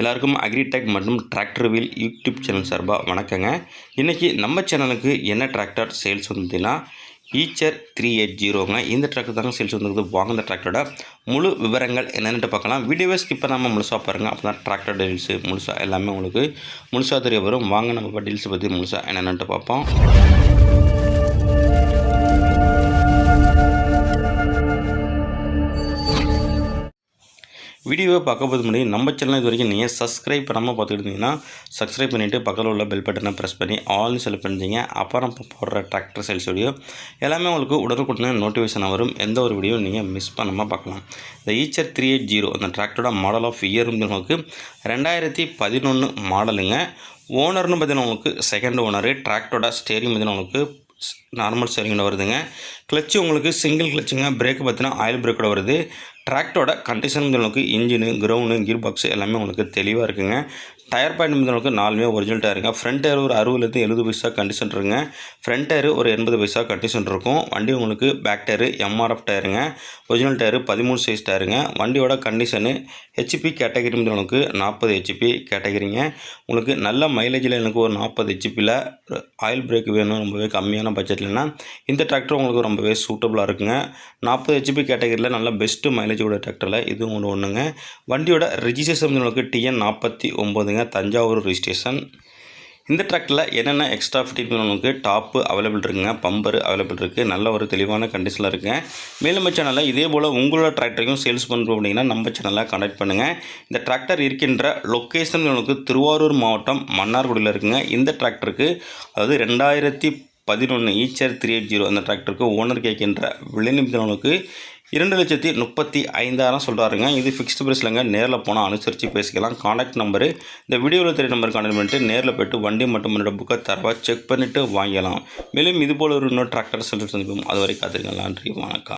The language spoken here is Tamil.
எல்லாருக்கும் அக்ரிடெக் மற்றும் டிராக்டர் வீல் யூடியூப் சேனல் சார்பாக வணக்கங்க. இன்றைக்கி நம்ம சேனலுக்கு என்ன டிராக்டர் சேல்ஸ் வந்ததுன்னா ஈச்சர் த்ரீ எயிட் ஜீரோங்க இந்த டிராக்டர் தாங்க சேல்ஸ் வந்துருக்குது. வாங்க இந்த டிராக்டரோட முழு விவரங்கள் என்னென்னு பார்க்கலாம். வீடியோவை ஸ்கிப் பண்ணாமல் முழுசாக பாருங்கள் அப்போ தான் டிராக்டர் டீல்ஸு முழுசாக எல்லாமே உங்களுக்கு முழுசாக தெரிய வரும். வாங்க நம்ம டீல்ஸை பற்றி முழுசாக என்னென்னட்டு பார்ப்போம். வீடியோவை பார்க்க போது முன்னாடி நம்ம சேனல் இது வரைக்கும் நீங்கள் சப்ஸ்கிரைப் பண்ணாமல் பார்த்துக்கிட்டு இருந்தீங்கன்னா சப்ஸ்கிரைப் பண்ணிவிட்டு பக்கத்தில் உள்ள பெல் பட்டனை ப்ரெஸ் பண்ணி ஆல்னு செலக்ட் பண்ணிட்டீங்க. அப்புறம் போடுற டிராக்டர் சேல்ஸ் வீடியோ எல்லாமே உங்களுக்கு உடனுக்குடனே நோட்டிஃபிகேஷன் வரும். எந்த ஒரு வீடியோ நீங்கள் மிஸ் பண்ணாமல் பார்க்கலாம். இந்த ஈச்சர் த்ரீ எயிட் ஜீரோ அந்த டிராக்டரோட மாடல் ஆஃப் இயர்னு வந்து நமக்கு ரெண்டாயிரத்தி பதினொன்று மாடலுங்க ஓனர்னு பார்த்தீங்கன்னா உங்களுக்கு செகண்ட் ஓனரு டிராக்டரோட ஸ்டேரிங் பார்த்தீங்கன்னா உங்களுக்கு நார்மல் ஸ்டேரிங்கில் வருதுங்க. கிளச்சு உங்களுக்கு சிங்கிள் கிளச்சுங்க பிரேக் பார்த்தீங்கன்னா ஆயில் பிரேக்கோட வருது. டிராக்டோட கண்டிஷன் உங்களுக்கு இன்ஜினு கிரவுண்டு கியர் பாக்ஸ் எல்லாமே உங்களுக்கு தெளிவாக இருக்குங்க. டயர் பாயிண்ட் உங்களுக்கு நாலுமே ஒரிஜினல் டயருங்க ஃப்ரண்ட் டயர் ஒரு அறுபதுலேருந்து எழுபது பைசா கண்டிஷன் இருக்குங்க. ஃப்ரண்ட் டயர் ஒரு எண்பது பைசா கண்டிஷன் இருக்கும். வண்டி உங்களுக்கு பேக் டயரு எம்ஆர்எஃப் டயருங்க ஒரிஜினல் டயரு பதிமூணு சைஸ் டயருங்க வண்டியோட கண்டிஷனு ஹெச்பி கேட்டகரி உங்களுக்கு நாற்பது ஹெச்பி கேட்டகரிங்க உங்களுக்கு நல்ல மைலேஜில் எனக்கு ஒரு நாற்பது ஹெச்பியில் ஆயில் பிரேக் வேணும். ரொம்பவே கம்மியான பட்ஜெட்லனா இந்த டிராக்டர் உங்களுக்கு ரொம்பவே சூட்டபுளாக இருக்குங்க. நாற்பது ஹெச்பி கேட்டகரியில் நல்ல பெஸ்ட்டு மைலேஜ் உள்ள டிராக்டரில் இதுவும் ஒன்று ஒன்றுங்க வண்டியோட ரிஜிஸ்ட்ரேஷன் உங்களுக்கு டிஎன் நாற்பத்தி ஒம்போதுங்க. தஞ்சாவூர் ரிஜிஸ்ட்ரேஷன் இந்த ட்ராக்டரில் என்னென்ன எக்ஸ்ட்ரா ஃபிட்டிங் உங்களுக்கு டாப்பு அவைலபிள் இருக்குங்க பம்பர் அவைலபிள் இருக்குது நல்ல ஒரு தெளிவான கண்டிஷனில் இருக்குங்க. மேலும் சேனலில் இதே போல் உங்களோட டிராக்டரையும் சேல்ஸ் பண்ணுறோம் அப்படின்னா நம்ம சேனலில் கான்டாக்ட் பண்ணுங்கள் இந்த டிராக்டர் இருக்கின்ற லொக்கேஷன் உங்களுக்கு திருவாரூர் மாவட்டம் மன்னார்குடியில் இருக்குங்க. இந்த டிராக்டருக்கு அதாவது ரெண்டாயிரத்தி பதினொன்று ஈச்சர் த்ரீ எயிட் ஜீரோ அந்த டிராக்டருக்கு ஓனர் கேட்கின்ற விலை இரண்டு லட்சத்தி முப்பத்தி ஐந்தாயிரம் சொல்கிறாருங்க இது ஃபிக்ஸ்டு ப்ரைஸ்லங்க நேரில் போனால் அனுசரித்து பேசிக்கலாம். காண்டாக்ட் நம்பரு இந்த வீடியோவில் தெரிய நம்பர் கான்டாக்ட் பண்ணிட்டு நேரில் போய்ட்டு வண்டி மட்டும் என்னோட புக்கை தரவா செக் பண்ணிவிட்டு வாங்கிக்கலாம். மேலும் இதுபோல் ஒரு இன்னொரு டிராக்டர் சொல்லிட்டு சந்திப்போம். அது வரைக்கும் காத்திருக்கலாம் நன்றி. வணக்கம்.